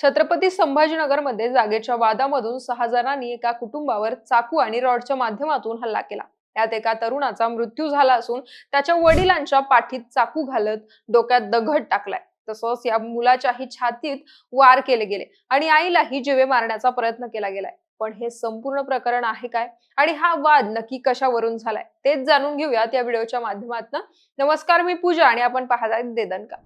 छत्रपती संभाजीनगरमध्ये जागेच्या वादामधून सहा जणांनी एका कुटुंबावर चाकू आणि रॉडच्या माध्यमातून हल्ला केला. यात एका तरुणाचा मृत्यू झाला असून त्याच्या वडिलांच्या पाठीत चाकू घालत डोक्यात दगड टाकलाय. तसंच या मुलाच्याही छातीत वार केले गेले आणि आईलाही जिवे मारण्याचा प्रयत्न केला गेलाय. पण हे संपूर्ण प्रकरण आहे काय? आणि हा वाद नक्की कशावरून झालाय? तेच जाणून घेऊयात या व्हिडिओच्या माध्यमातून. नमस्कार मी पूजा आणि आपण पाहताय देदनका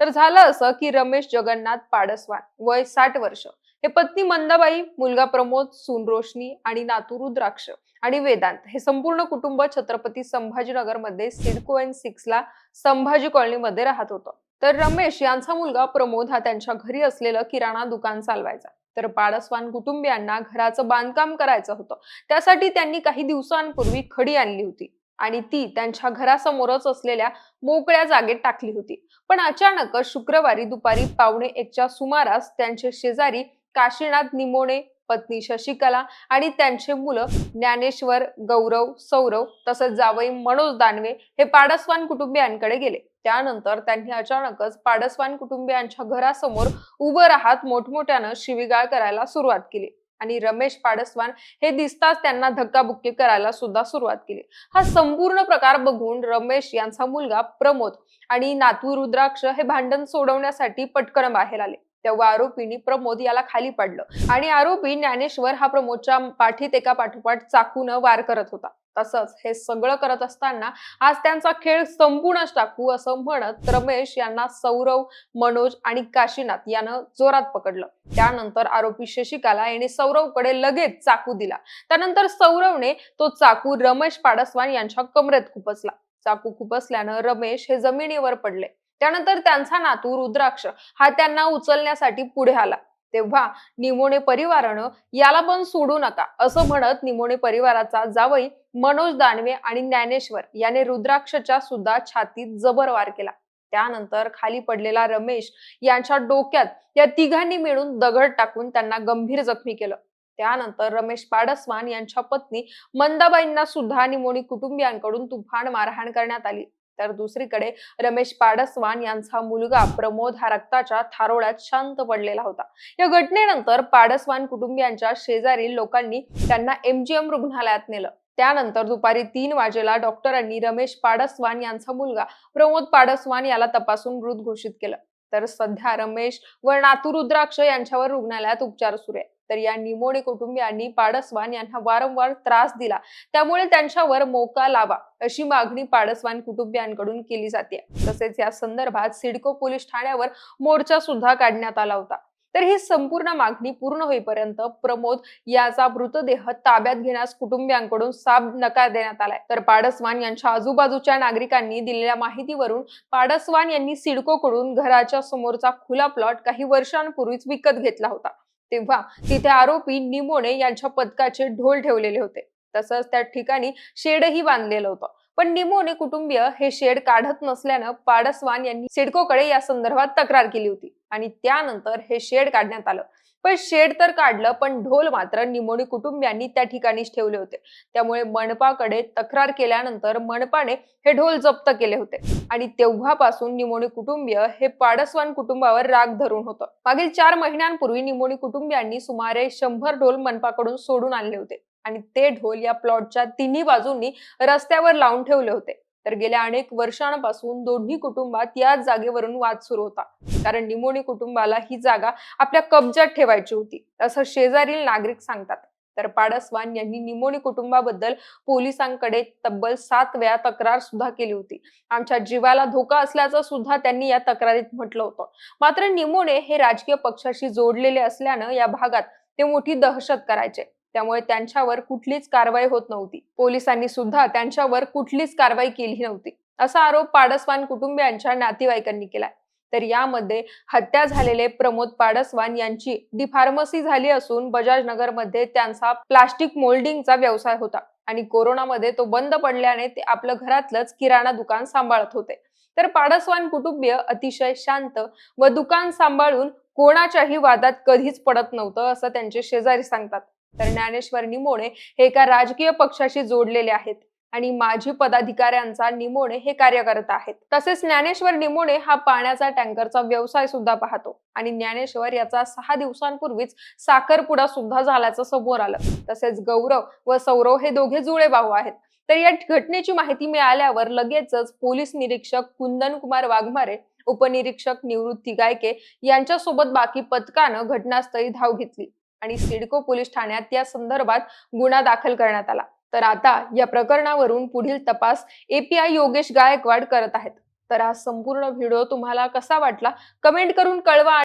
तर झालं असं की रमेश जगन्नाथ पाडसवान वय साठ वर्ष. हे पत्नी मंदाबाई मुलगा प्रमोद सून रोशनी आणि नातू रुद्राक्ष आणि वेदांत. हे संपूर्ण कुटुंब छत्रपती संभाजीनगरमध्ये सिडको एन सिक्स ला संभाजी कॉलनीमध्ये राहत होतं. तर रमेश यांचा मुलगा प्रमोद हा त्यांच्या घरी असलेलं किराणा दुकान चालवायचा. तर पाडसवान कुटुंबियांना घराचं बांधकाम करायचं होतं. त्यासाठी त्यांनी काही दिवसांपूर्वी खडी आणली होती. आणि ती त्यांच्या घरासमोरच असलेल्या मोकळ्या जागेत टाकली होती. पण अचानकच शुक्रवारी दुपारी पावणे एकच्या सुमारास त्यांचे शेजारी काशीनाथ निमोणे पत्नी शशिकला आणि त्यांचे मुलं ज्ञानेश्वर गौरव सौरव तसंच जावई मनोज दानवे हे पाडसवान कुटुंबियांकडे गेले. त्यानंतर त्यांनी अचानकच पाडसवान कुटुंबियांच्या घरासमोर उभं राहत मोठमोठ्यानं शिवीगाळ करायला सुरुवात केली. आणि रमेश पाडसवान हे दिसताच त्यांना धक्काबुक्की करायला सुद्धा सुरुवात केली. हा संपूर्ण प्रकार बघून रमेश यांचा मुलगा प्रमोद आणि नातू रुद्राक्ष हे भांडण सोडवण्यासाठी पटकन बाहेर आले. तेव्हा आरोपींनी प्रमोद याला खाली पडलं आणि आरोपी ज्ञानेश्वर हा प्रमोदच्या पाठीत एका पाठोपाठ चाकून वार करत होता. तसंच हे सगळं करत असताना आज त्यांचा खेळ संपूनच टाकू असं म्हणत रमेश यांना सौरव मनोज आणि काशीनाथ यानं जोरात पकडलं. त्यानंतर आरोपी शशिकाला याने सौरवकडे लगेच चाकू दिला. त्यानंतर सौरवने तो चाकू रमेश पाडसवान यांच्या कमरेत खुपसला चाकू खुपसल्यानं रमेश हे जमिनीवर पडले. त्यानंतर त्यांचा नातू रुद्राक्ष हा त्यांना उचलण्यासाठी पुढे आला. तेव्हा निमोणे परिवारानं याला पण सोडू नका असं म्हणत निमोणे परिवाराचा जावई मनोज दानवे आणि ज्ञानेश्वर याने रुद्राक्षच्या सुद्धा छातीत जबर वार केला. त्यानंतर खाली पडलेला रमेश यांच्या डोक्यात या तिघांनी मिळून दगड टाकून त्यांना गंभीर जखमी केलं. त्यानंतर रमेश पाडसवान यांच्या पत्नी मंदाबाईंना सुद्धा आणि मोणी कुटुंबियांकडून तुफान मारहाण करण्यात आली. तर दुसरीकडे रमेश पाडसवान यांचा मुलगा प्रमोद हा रक्ताच्या थारोळ्यात शांत पडलेला होता. या घटनेनंतर पाडसवान कुटुंबियांच्या शेजारील लोकांनी त्यांना एमजीएम रुग्णालयात नेलं. त्यानंतर दुपारी तीन वाजेला डॉक्टरांनी रमेश पाडसवान यांचा मुलगा प्रमोद पाडसवान याला तपासून मृत घोषित केलं. तर सध्या रमेश व नातू रुद्राक्ष यांच्यावर रुग्णालयात उपचार सुरू आहे तर या निमोणे कुटुंबियांनी पाडसवान यांना वारंवार त्रास दिला. त्यामुळे त्यांच्यावर मोका लावा अशी मागणी पाडसवान कुटुंबियांकडून केली जाते. तसेच या संदर्भात सिडको पोलीस ठाण्यावर मोर्चा सुद्धा काढण्यात आला होता. तर ही संपूर्ण मागणी पूर्ण होईपर्यंत प्रमोद याचा मृतदेह ताब्यात घेण्यास कुटुंबियांकडून साब नकार देण्यात आलाय. तर पाडसवान यांच्या आजूबाजूच्या नागरिकांनी दिलेल्या माहितीवरून पाडसवान यांनी सिडकोकडून घराच्या समोरचा खुला प्लॉट काही वर्षांपूर्वीच विकत घेतला होता. तेव्हा तिथे आरोपी निमोणे यांच्या पदकाचे ढोल ठेवलेले होते. तसंच त्या ठिकाणी शेडही बांधलेलं होतं. पण निमोने कुटुंबीय हे शेड काढत नसल्यानं पाडसवान यांनी सिडकोकडे या संदर्भात तक्रार केली होती. आणि त्यानंतर हे शेड काढण्यात आलं. पण शेड तर काढलं पण ढोल मात्र निमोणी कुटुंबियांनी त्या ठिकाणीच ठेवले होते. त्यामुळे मनपाकडे तक्रार केल्यानंतर मनपाने हे ढोल जप्त केले होते. आणि तेव्हापासून निमोणी कुटुंबीय हे पाडसवान कुटुंबावर राग धरून होतं. मागील चार महिन्यांपूर्वी निमोणी कुटुंबियांनी सुमारे शंभर ढोल मनपाकडून सोडून आणले होते. आणि ते ढोल या प्लॉटच्या तिन्ही बाजूंनी रस्त्यावर लावून ठेवले होते. तर गेल्या अनेक वर्षांपासून दोन्ही कुटुंबात याच जागेवरून वाद सुरू होता. कारण निमोणी कुटुंबाला ही जागा आपल्या कब्जात ठेवायची होती. असं शेजारील नागरिक सांगतात. तर पाडसवान यांनी निमोणी कुटुंबाबद्दल पोलिसांकडे तब्बल सात वेळा तक्रार सुद्धा केली होती. आमच्या जीवाला धोका असल्याचं सुद्धा त्यांनी या तक्रारीत म्हटलं होतं. मात्र निमोणे हे राजकीय पक्षाशी जोडलेले असल्यानं या भागात ते मोठी दहशत करायचे. त्यामुळे त्यांच्यावर कुठलीच कारवाई होत नव्हती. पोलिसांनी सुद्धा त्यांच्यावर कुठलीच कारवाई केली नव्हती. असा आरोप पाडसवान कुटुंबियांच्या नातेवाईकांनी केलाय. तर यामध्ये हत्या झालेले प्रमोद पाडसवान यांची डिफार्मसी झाली असून बजाज नगरमध्ये त्यांचा प्लास्टिक मोल्डिंगचा व्यवसाय होता आणि कोरोनामध्ये तो बंद पडल्याने ते आपलं घरातलंच किराणा दुकान सांभाळत होते. तर पाडसवान कुटुंबीय अतिशय शांत व दुकान सांभाळून कोणाच्याही वादात कधीच पडत नव्हतं असं त्यांचे शेजारी सांगतात. तर ज्ञानेश्वर निमोणे हे एका राजकीय पक्षाशी जोडलेले आहेत आणि माजी पदाधिकाऱ्यांचा निमोणे हे कार्य करत आहेत. तसेच ज्ञानेश्वर निमोणे हा पाण्याचा टँकरचा व्यवसाय सुद्धा पाहतो आणि ज्ञानेश्वर याचा सहा दिवसांपूर्वीच साखरपुडा सुद्धा झाल्याचं समोर आलं. तसेच गौरव व सौरव हे दोघे जुळे भाऊ आहेत. तर या घटनेची माहिती मिळाल्यावर लगेचच पोलीस निरीक्षक कुंदन कुमार वाघमारे उपनिरीक्षक निवृत्ती गायके यांच्यासोबत बाकी पथकानं घटनास्थळी धाव घेतली. आणि सिडको पोलीस ठाण्यात या संदर्भात गुन्हा दाखल करण्यात आला. तर आता या प्रकरणावरून पुढील तपास एपीआय योगेश गायकवाड करत आहेत. तर हा संपूर्ण व्हिडिओ तुम्हाला कसा वाटला? कमेंट करून कळवा.